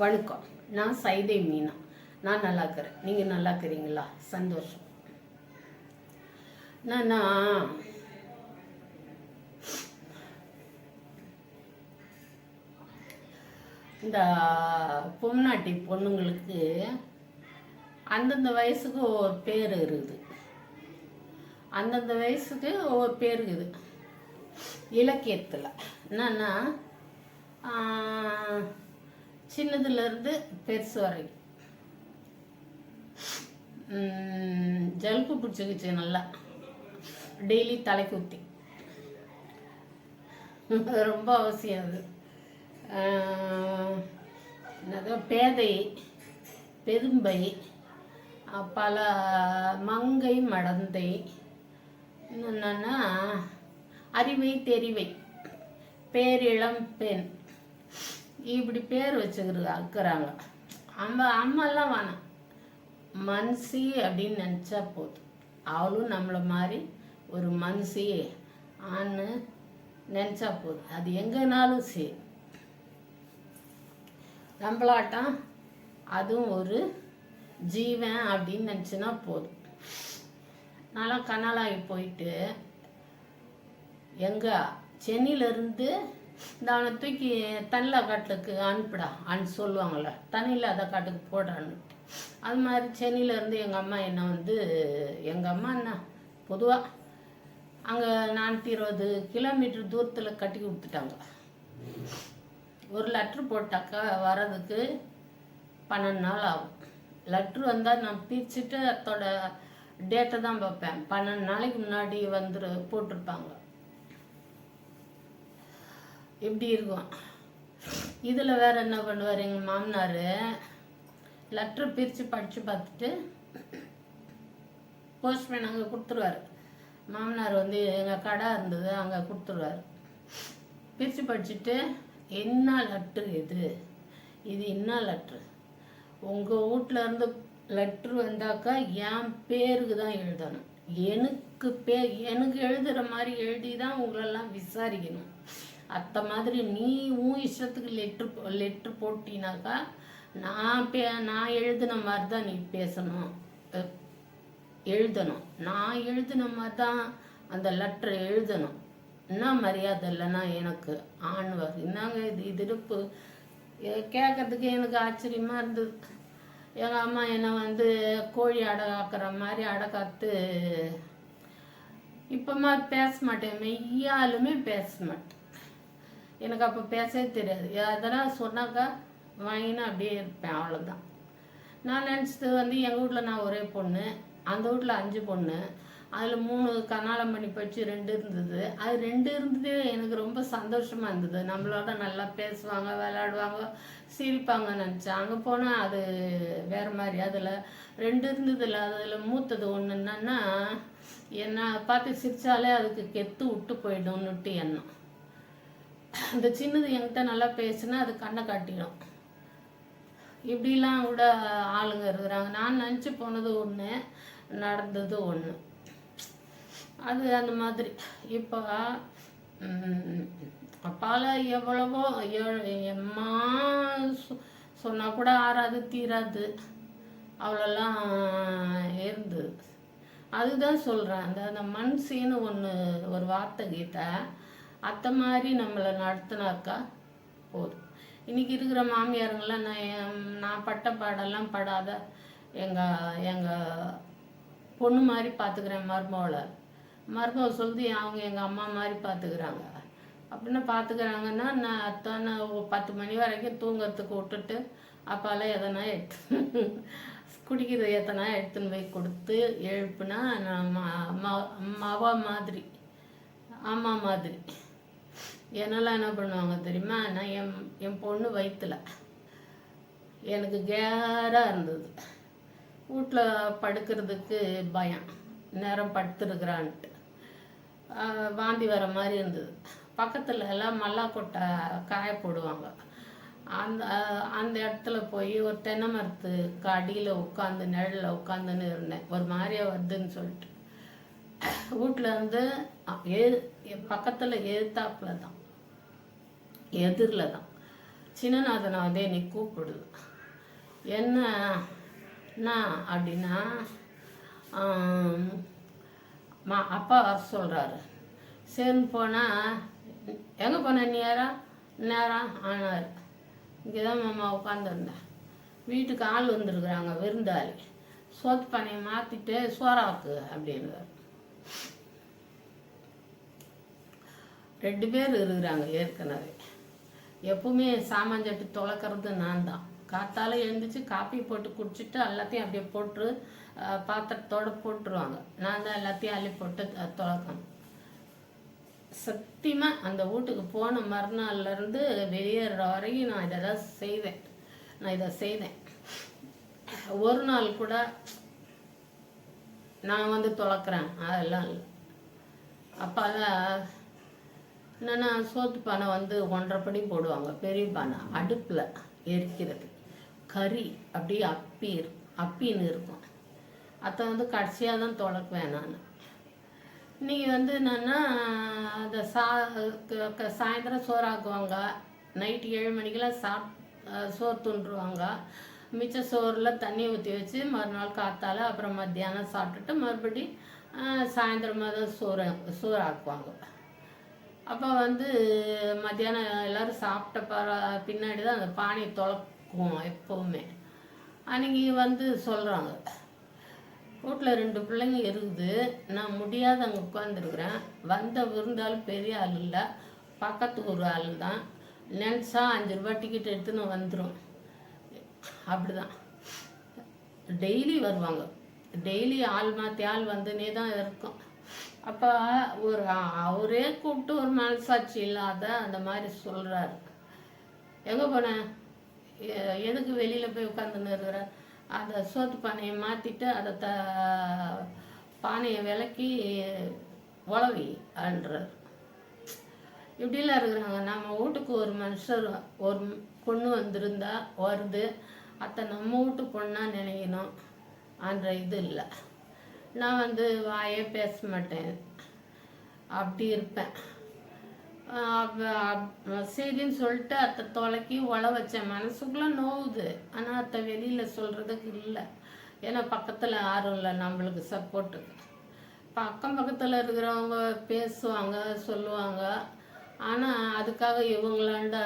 வணக்கம். நான் சைதை மீனா. நான் நல்லா இருக்கிறேன் நீங்கள் நல்லா இருக்கிறீங்களா சந்தோஷம். நான் இந்த பொம்நாட்டி பொண்ணுங்களுக்கு அந்தந்த வயசுக்கு ஒரு பேர் இருக்குது. அந்தந்த வயசுக்கு ஒவ்வொரு பேர் இருக்குது. இலக்கியத்தில். என்னன்னா சின்னதுலேருந்து பெருசு வரைக்கும். ஜலுப்பு பிடிச்சிக்கிச்சு நல்லா. டெய்லி தலைக்கு ஊற்றி ரொம்ப அவசியம் அது. என்னது பேதை பெரும்பை பல மங்கை மடந்தை என்னென்னா என்னன்னா அறிவை தெரிவை பேரிளம் பெண். இப்படி பேர் வச்சுக்கிறாங்க அம்மா அம்மாலாம் வேணாம் மன்சி அப்படின்னு நினச்சா போதும். அவளும் நம்மளை மாதிரி ஒரு மனுஷி ஆன்னு நினச்சா போதும். அது எங்கேனாலும் சரி. நம்மளாட்டம் அதுவும் ஒரு ஜீவன் அப்படின்னு நினச்சினா போதும். நல்லா கனாலாகி போயிட்டு எங்க சென்னையிலேருந்து இந்த அவனை தூக்கி தனில காட்டுக்கு அனுப்புடா அனு சொல்லுவாங்கள்ல தனியில்லாத அதை காட்டுக்கு போடுறான்னு அது மாதிரி சென்னையிலேருந்து எங்கள் அம்மா என்னை வந்து எங்கள் அம்மா என்ன பொதுவாக அங்கே நானூற்றி இருபது கிலோமீட்டர் தூரத்தில் கட்டி கொடுத்துட்டாங்க. ஒரு லெட்ரு போட்டாக்கா வர்றதுக்கு பன்னெண்டு நாள் ஆகும். லெட்ரு வந்தால் நான் பிரிச்சுட்டு அதோட டேட்டை தான் பார்ப்பேன். பன்னெண்டு நாளைக்கு முன்னாடி வந்துரு போட்டிருப்பாங்க. இப்படி இருக்கும்? இதில் வேற என்ன பண்ணுவார் எங்கள் மாமனார்? லெட்ரு பிரித்து படித்து பார்த்துட்டு போஸ்ட்மேன் அங்கே கொடுத்துருவாரு. மாமனார் வந்து எங்கள் கடை இருந்தது அங்கே கொடுத்துருவாரு. பிரித்து படிச்சுட்டு என்ன லெட்ரு இது? இது என்ன லெட்ரு உங்கள் வீட்டில் இருந்து லெட்ரு வந்தாக்கா என் பேருக்கு தான் எழுதணும். எனக்கு பே எனக்கு எழுதுகிற மாதிரி எழுதி தான் உங்களெல்லாம் விசாரிக்கணும். அத்த மாதிரி நீ உன் இஷ்டத்துக்கு லெட்ரு லெட்ரு போட்டினாக்கா நான் பே நான் எழுதின மாதிரி தான் நீ பேசணும். எழுதணும். நான் எழுதின மாதிரி தான் அந்த லெட்ரு எழுதணும். என்ன மரியாதை இல்லைன்னா எனக்கு ஆண்வர். என்னங்க இது இது இருப்பு கேட்கறதுக்கு எனக்கு ஆச்சரியமாக இருந்தது. எங்கள் அம்மா என்னை வந்து கோழி அடை காக்கிற மாதிரி அடை காத்து இப்போமா பேச மாட்டேன். மெய்யாலுமே பேச மாட்டேன். எனக்கு அப்போ பேசவே தெரியாது. அதெல்லாம் சொன்னாக்கா வாங்கினா அப்படியே இருப்பேன் அவ்வளோதான் நான் நினச்சது வந்து எங்கள் வீட்டில் நான் ஒரே பொண்ணு அந்த வீட்டில் அஞ்சு பொண்ணு. அதில் மூணு கர்நாடகம் பண்ணி படிச்சு ரெண்டு இருந்தது. அது ரெண்டு இருந்தது எனக்கு ரொம்ப சந்தோஷமாக இருந்தது. நம்மளோட நல்லா பேசுவாங்க விளையாடுவாங்க சிரிப்பாங்க நினச்சேன். அங்கே போனால் அது வேறு மாதிரி. அதில் ரெண்டு இருந்ததில்ல அதில் மூத்தது ஒன்று என்னன்னா என்ன பார்த்து சிரிச்சாலே அதுக்கு கெத்து விட்டு போயிடும்னுட்டு எண்ணம். இந்த சின்னது என்கிட்ட நல்லா பேசுனா அது கண்ணை காட்டிடும். இப்படிலாம் கூட ஆளுங்க இருக்கிறாங்க. நான் நினச்சி போனது ஒன்று நடந்தது ஒன்று அது அந்த மாதிரி. இப்போ அப்பால எவ்வளவோ எம்மா சொன்னால் கூட ஆறாது தீராது. அவ்வளோலாம் இருந்தது. அதுதான் சொல்கிறேன் அந்த அந்த மனசின்னு ஒன்று ஒரு வார்த்தை கீதை. அத்தை மாதிரி நம்மளை நடத்தினாக்கா போதும். இன்னைக்கு இருக்கிற மாமியாருங்களாம் நான் என்- நான் பட்ட பாடெல்லாம் படாத எங்கள் எங்கள் பொண்ணு மாதிரி பார்த்துக்கிறேன் மருமவளை. மருமக சொல்லி அவங்க எங்கள் அம்மா மாதிரி பார்த்துக்கிறாங்க. அப்படின்னா பார்த்துக்கிறாங்கன்னா நான் அத்தான பத்து மணி வரைக்கும் தூங்குறதுக்கு விட்டுட்டு அப்பாலாம் எதனா எடுத்து குடிக்கிறது எத்தனா எடுத்துன்னு போய் கொடுத்து எழுப்புனா நான் அம்மா ம- மாதிரி அம்மா மாதிரி. என்னெல்லாம் என்ன பண்ணுவாங்க தெரியுமா? நான் என் என் பொண்ணு வயிற்றுல எனக்கு கேராக இருந்தது. வீட்டில் படுக்கிறதுக்கு பயம். நேரம் படுத்துருக்குறான்ட்டு. வாந்தி வர மாதிரி இருந்தது. பக்கத்தில் எல்லாம் மல்லாக்கொட்டை காய போடுவாங்க. அந்த அந்த இடத்துல போய் ஒரு தென்னை மரத்துக்கு அடியில் உட்காந்து நிழலில் உட்காந்துன்னு இருந்தேன். ஒரு மாதிரியாக வருதுன்னு சொல்லிட்டு. வீட்டில் இருந்து அ- எ பக்கத்தில் எதிர்த்தாப்புல தான். எதிரில் தான். சின்னநாதனை வந்து என்னை கூப்பிடுது. என்ன என்ன அப்படின்னா மா அப்பா வர சொல்கிறாரு சரின்னு போனால் எங்கே போன நேரம் நேரம் ஆனார். இங்கே தான் மாமா உட்காந்துருந்தேன் வீட்டுக்கு ஆள் வந்துருக்குறாங்க விருந்தாளி. சோத்து பானையை மாற்றிட்டு சோறாக்கு அப்படின்றார். ரெண்டு பேர் இருக்கிறாங்க ஏற்கனவே. எப்பவுமே சாமான் சட்டு துளக்கிறது நான் தான் காத்தால எழுந்திரிச்சு காப்பி போட்டு குடிச்சிட்டு எல்லாத்தையும் அப்படியே போட்டு பாத்திரத்தோட போட்டுருவாங்க. நான் தான் எல்லாத்தையும் அள்ளி போட்டு அஹ், துளக்கணும். அந்த வீட்டுக்கு போன மறுநாள்லேருந்து வெளியேற வரைக்கும் நான் இதை தான் செய்வேன். நான் இதை செய்தேன் ஒரு நாள் கூட நான் வந்து துளக்குறேன். அதெல்லாம் இல்லை. அப்போல்லாம் என்னென்னா சோத்து பானை வந்து ஒன்றரை படி போடுவாங்க. பெரிய பானை. அடுப்பில் எரிக்கிறது. கறி அப்படியே அப்பி அப்பின்னு இருக்கும். அதை வந்து கடைசியாக தான் துளக்குவேன் நான். இன்றைக்கி வந்து என்னென்னா அந்த சா க- க- சாயந்தரம் சோறாக்குவாங்க. நைட்டு ஏழு மணிக்கெல்லாம் சாப் சோறு துண்டுருவாங்க மிச்ச சோறில் தண்ணி ஊற்றி வச்சு மறுநாள் காத்தால் அப்புறம் மத்தியானம் சாப்பிட்டுட்டு மறுபடி சாயந்தரமாக தான் சோறு சோறு ஆக்குவாங்க அப்போ வந்து மத்தியானம் எல்லாரும் சாப்பிட்ட பர பின்னாடி தான் அந்த பானையை துளக்குவோம் எப்போவுமே. அன்னைக்கு வந்து சொல்கிறாங்க வீட்டில் ரெண்டு பிள்ளைங்க இருக்குது. நான் முடியாத அங்கே உட்காந்துருக்குறேன் வந்த விருந்தாள் பெரிய ஆள் இல்லை. பக்கத்து ஒரு ஆள் தான் நினச்சா அஞ்சு ரூபா டிக்கெட் எடுத்துன்னு வந்துடும் அப்படிதான். டெய்லி வருவாங்க. டெய்லி ஆள் மாற்றி ஆள் வந்துனே தான் இருக்கும். அப்போ ஒரு அவரே கூப்பிட்டு ஒரு மனசாட்சி இல்லாத அந்த மாதிரி சொல்கிறாரு எங்கே போனேன் எதுக்கு வெளியில் போய் உட்காந்துன்னு இருக்கிற? அந்த சோத்து பானையை மாற்றிட்டு அதை த பானையை விலக்கி உழவி அன்றார். இப்படிலாம் இருக்கிறாங்க. நம்ம வீட்டுக்கு ஒரு மனுஷர் ஒரு பொண்ணு வந்திருந்தா வருது. அத்தை நம்ம வீட்டு பொண்ணாக நினைக்கணும். அன்ற இது இல்லை. நான் வந்து வாயே பேச மாட்டேன். அப்படி இருப்பேன். அப்~ சரின்னு சொல்லிட்டு அத்தை தொலைக்கி உழ வச்சேன். மனசுக்குள்ள நோவுது. ஆனால் அத்தை வெளியில் சொல்கிறதுக்கு இல்லை. ஏன்னா பக்கத்தில் யாரும் இல்லை நம்மளுக்கு சப்போர்ட்டுக்கு பக்கம் பக்கத்தில் இருக்கிறவங்க பேசுவாங்க சொல்லுவாங்க. ஆனால் அதுக்காக இவங்களாண்ட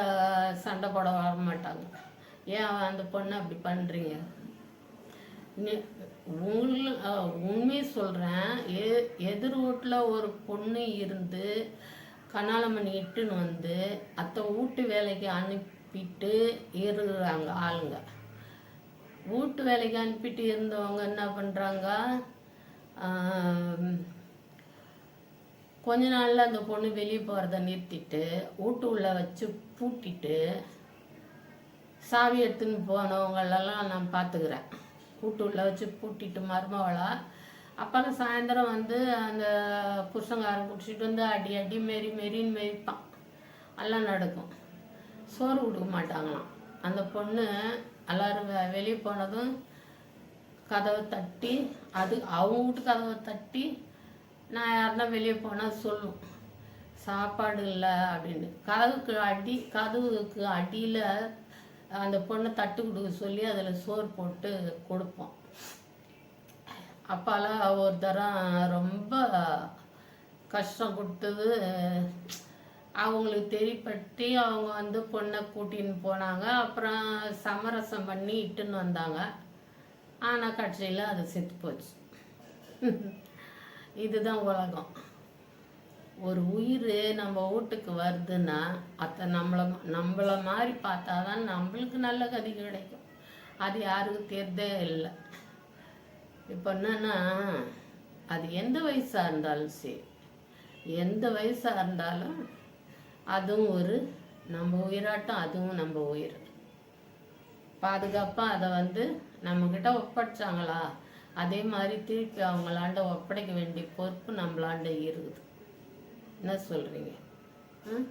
சண்டை போட வர மாட்டாங்க. ஏன் அந்த பொண்ணை அப்படி பண்ணுறீங்க உங்கள உண்மையை சொல்கிறேன் எ எதிர் வீட்டில் ஒரு பொண்ணு இருந்து கண்ணாலமணி இட்டுன்னு வந்து அத்தை வீட்டு வேலைக்கு அனுப்பிட்டு இருக்கிறாங்க ஆளுங்க. வீட்டு வேலைக்கு அனுப்பிட்டு இருந்தவங்க என்ன பண்ணுறாங்க கொஞ்ச நாளில் அந்த பொண்ணு வெளியே போகிறத நிறுத்திட்டு வீட்டு உள்ள வச்சு பூட்டிட்டு சாவி எடுத்துன்னு போனவங்களெல்லாம் நான் பார்த்துக்கிறேன். கூட்டு உள்ள வச்சு பூட்டிட்டு மருமவளா அப்புறம் சாயந்தரம் வந்து அந்த புருஷங்காரன் குடிச்சிட்டு வந்து அடி அடி மெரி மெரின்னு மெரிப்பான். எல்லாம் நடக்கும். சோறு கொடுக்க மாட்டாங்களாம். அந்த பொண்ணு எல்லாரும் வெளியே போனதும் கதவை தட்டி அது அவங்க வீட்டு கதவை தட்டி நான் யாருன்னா வெளியே போனால் சொல்லும். சாப்பாடு இல்லை அப்படின்னு. கதவுக்கு அடி கதவுக்கு அடியில் அந்த பொண்ணை தட்டு கொடுக்க சொல்லி அதில் சோறு போட்டு கொடுப்போம். அப்பாலாம் ஒரு தரம் ரொம்ப கஷ்டம் கொடுத்தது. அவங்களுக்கு தெரிப்பட்டு அவங்க வந்து பொண்ணை கூட்டின்னு போனாங்க. அப்புறம் சமரசம் பண்ணி இட்டுன்னு வந்தாங்க. ஆனால் கட்சியில் அது செத்து போச்சு. இதுதான் உலகம். ஒரு உயிர் நம்ம வீட்டுக்கு வருதுன்னா அதை நம்மளை நம்மள மாதிரி பார்த்தா தான் நம்மளுக்கு நல்ல கதி கிடைக்கும். அது யாருக்கும் தெரிதே இல்லை. இப்போ என்னன்னா அது எந்த வயசாக இருந்தாலும் சரி. எந்த வயசாக இருந்தாலும் அதுவும் ஒரு நம்ம உயிராட்டம் அதுவும் நம்ம உயிர். பாதுகாப்பாக அதை வந்து நம்மக்கிட்ட ஒப்படைச்சாங்களா? அதே மாதிரி திருப்பி அவங்களாண்ட ஒப்படைக்க வேண்டிய பொறுப்பு நம்மளாண்ட இருக்குது. என்ன சொல்கிறீங்க ம்?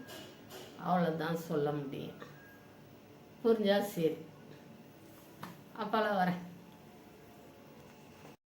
அவ்வளோதான் சொல்ல முடியும். புரிஞ்சால் சரி. அப்போல்லாம் வரேன்.